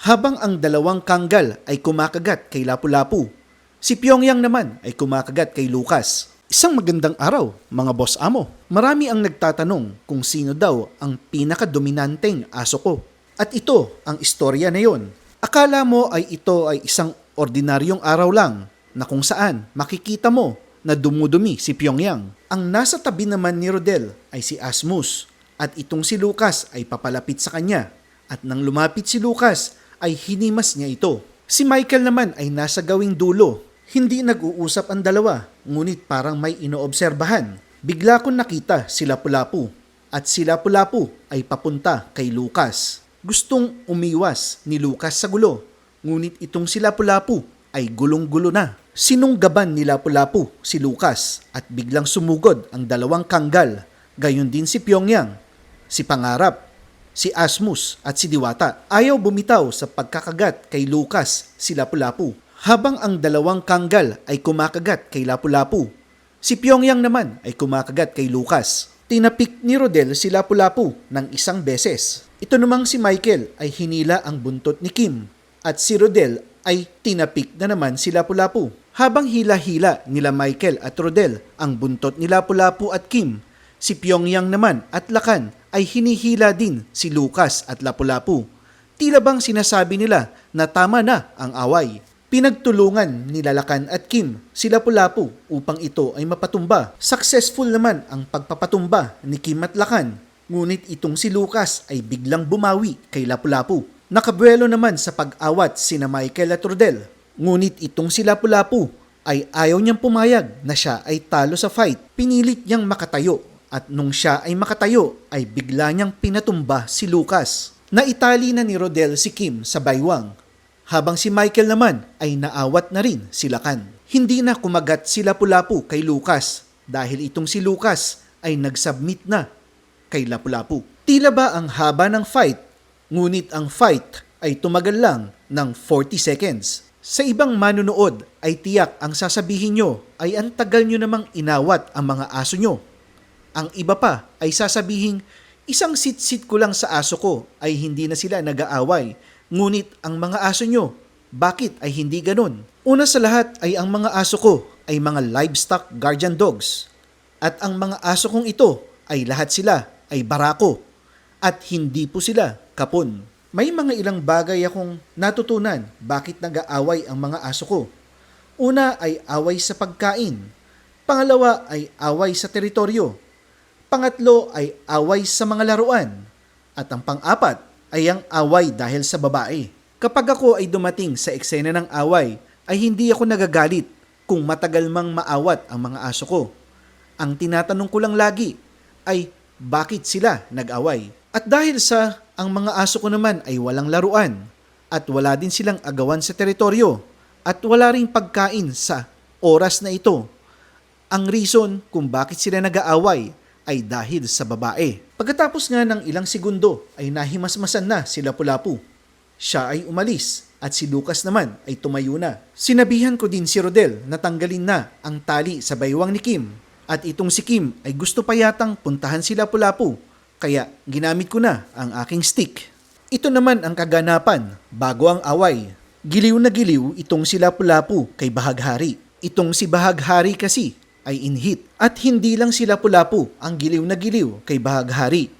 Habang ang dalawang kanggal ay kumakagat kay Lapu-Lapu, si Pyongyang naman ay kumakagat kay Lucas. Isang magandang araw, mga boss amo. Marami ang nagtatanong kung sino daw ang pinakadominanteng aso ko. At ito ang istorya na yon. Akala mo ay ito ay isang ordinaryong araw lang na kung saan makikita mo na dumudumi si Pyongyang. Ang nasa tabi naman ni Rodel ay si Asmus at itong si Lucas ay papalapit sa kanya. At nang lumapit si Lucas ay hinimas niya ito. Si Michael naman ay nasa gawing dulo. Hindi nag-uusap ang dalawa, ngunit parang may inoobserbahan. Bigla kong nakita si Lapu-Lapu at si Lapu-Lapu ay papunta kay Lucas. Gustong umiwas ni Lucas sa gulo, ngunit itong si Lapu-Lapu ay gulong-gulo na. Sinunggaban ni Lapu-Lapu si Lucas at biglang sumugod ang dalawang kanggal, gayon din si Pyongyang, si Pangarap, si Asmus at si Diwata. Ayaw bumitaw sa pagkakagat kay Lucas si Lapu-Lapu. Habang ang dalawang kanggal ay kumakagat kay Lapu-Lapu, si Pyongyang naman ay kumakagat kay Lucas. Tinapik ni Rodel si Lapu-Lapu ng isang beses. Ito namang si Michael ay hinila ang buntot ni Kim at si Rodel ay tinapik na naman si Lapu-Lapu. Habang hila-hila nila Michael at Rodel ang buntot ni Lapu-Lapu at Kim, si Pyongyang naman at Lakan ay hinihila din si Lucas at Lapu-Lapu. Tila bang sinasabi nila na tama na ang away. Pinagtulungan ni Lalakan at Kim si Lapu-Lapu upang ito ay mapatumba. Successful naman ang pagpapatumba ni Kim at Lakan. Ngunit itong si Lucas ay biglang bumawi kay Lapu-Lapu. Nakabuelo naman sa pag-awat sina Michael at Rodel. Ngunit itong si Lapu-Lapu ay ayaw niyang pumayag na siya ay talo sa fight. Pinilit niyang makatayo at nung siya ay makatayo ay bigla niyang pinatumba si Lucas. Naitali na ni Rodel si Kim sa baywang habang si Michael naman ay naawat na rin si Lakan. Hindi na kumagat si Lapu-Lapu kay Lucas dahil itong si Lucas ay nagsubmit na kay Lapu-Lapu. Tila ba ang haba ng fight, ngunit ang fight ay tumagal lang ng 40 seconds. Sa ibang manunood ay tiyak ang sasabihin nyo ay ang tagal nyo namang inawat ang mga aso nyo. Ang iba pa ay sasabihin, isang sit-sit ko lang sa aso ko ay hindi na sila nag-aaway. Ngunit ang mga aso nyo, bakit ay hindi ganon? Una sa lahat ay ang mga aso ko ay mga livestock guardian dogs. At ang mga aso kong ito ay lahat sila ay barako. At hindi po sila kapon. May mga ilang bagay akong natutunan bakit nag-aaway ang mga aso ko. Una ay away sa pagkain. Pangalawa ay away sa teritoryo. Pangatlo ay away sa mga laruan. At ang pang-apat ay ang away dahil sa babae. Kapag ako ay dumating sa eksena ng away, ay hindi ako nagagalit kung matagal mang maawat ang mga aso ko. Ang tinatanong ko lang lagi ay bakit sila nag-away? At dahil sa ang mga aso ko naman ay walang laruan at wala din silang agawan sa teritoryo at wala ring pagkain sa oras na ito, ang reason kung bakit sila nag-aaway ay dahil sa babae. Pagkatapos nga ng ilang segundo ay nahimasmasan na si Lapu-Lapu. Siya ay umalis at si Lucas naman ay tumayo na. Sinabihan ko din si Rodel na tanggalin na ang tali sa baywang ni Kim at itong si Kim ay gusto pa yatang puntahan si Lapu-Lapu kaya ginamit ko na ang aking stick. Ito naman ang kaganapan bago ang away. Giliw na giliw itong si Lapu-Lapu kay Bahaghari. Itong si Bahaghari kasi ay inhit. At hindi lang si Lapu-Lapu ang giliw na giliw kay Bahaghari.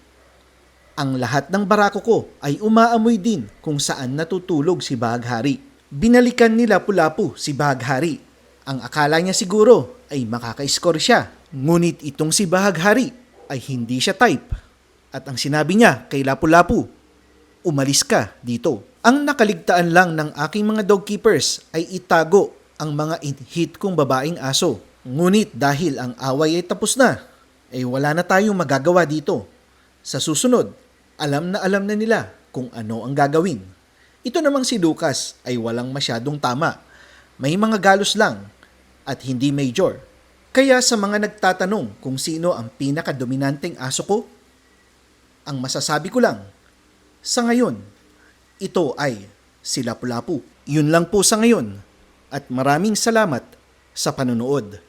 Ang lahat ng barako ko ay umaamoy din kung saan natutulog si Bahaghari. Binalikan ni Lapu-Lapu si Bahaghari. Ang akala niya siguro ay makaka-score siya. Ngunit itong si Bahaghari ay hindi siya type. At ang sinabi niya kay Lapu-Lapu, umalis ka dito. Ang nakaligtaan lang ng aking mga dog keepers ay itago ang mga hit kong babaeng aso. Ngunit dahil ang away ay tapos na, ay wala na tayong magagawa dito. Sa susunod, alam na alam na nila kung ano ang gagawin. Ito namang si Lucas ay walang masyadong tama. May mga galos lang at hindi major. Kaya sa mga nagtatanong kung sino ang pinakadominanteng aso ko, ang masasabi ko lang, sa ngayon, ito ay si Lapu-Lapu. Yun lang po sa ngayon at maraming salamat sa panonood.